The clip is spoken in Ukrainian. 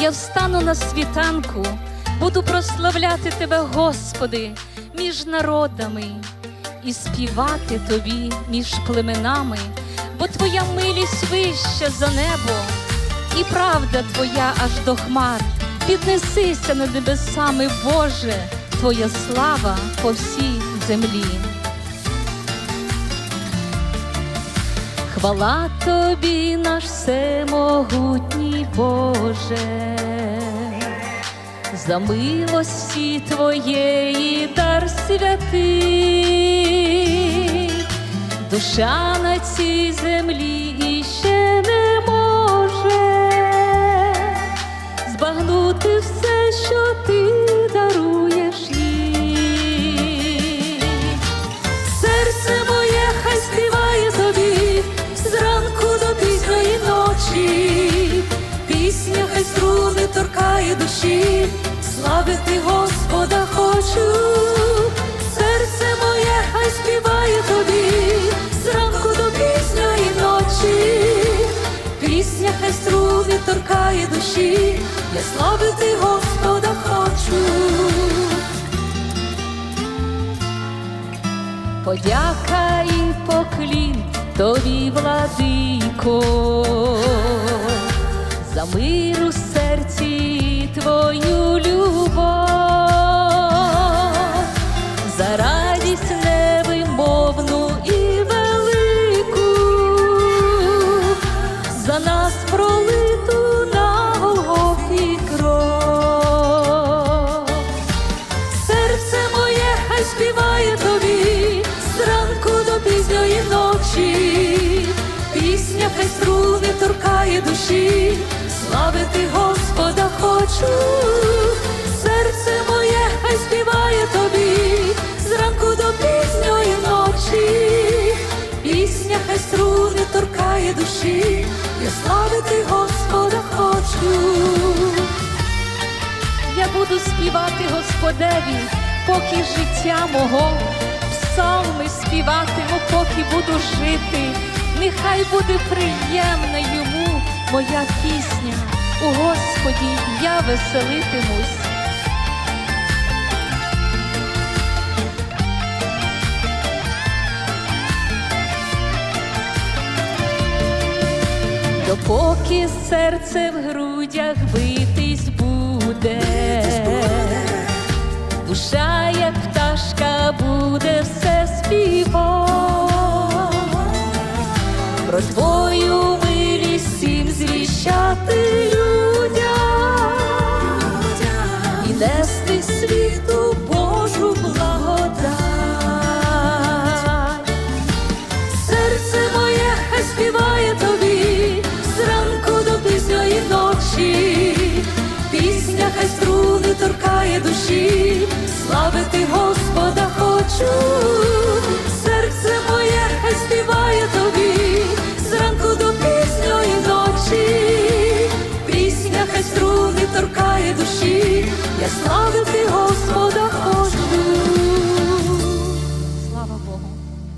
Я встану на світанку, буду прославляти Тебе, Господи, між народами і співати Тобі між племенами, бо Твоя милість вища за небо, і правда Твоя аж до хмар. Піднесися над небесами, Боже, Твоя слава по всій землі. Хвала тобі, наш всемогутній Боже, за милості твоєї дар святий, душа на цій землі іще не може збагнути все, торкає душі, славити Господа хочу, серце моє хай співає тобі. Зранку до пізньої ночі, пісня хай струни торкає душі, я славити Господа хочу. подяка і поклін тобі, владико, за мир у серці і твою любов, за радість невимовну і велику, за нас пролиту на Голгофі кров. Серце моє хай співає тобі. Зранку до пізньої ночі, пісня хай струни торкає душі, славити Господа хочу, серце моє хай співає тобі зранку до пізньої ночі, пісня хай струни торкає душі, я славити Господа хочу. Я буду співати Господеві, поки життя мого, псалми співатиму, поки буду жити. Нехай буде приємна йому моя пісня. У Господі я веселитимусь. Допоки серце в грудях битись буде, душа, нести світу Божу благодать. Серце моє хай співає тобі зранку до пізньої ночі, пісня хай струни торкає душі, славити Господа хочу, серце моє хай співає тобі славити Господа.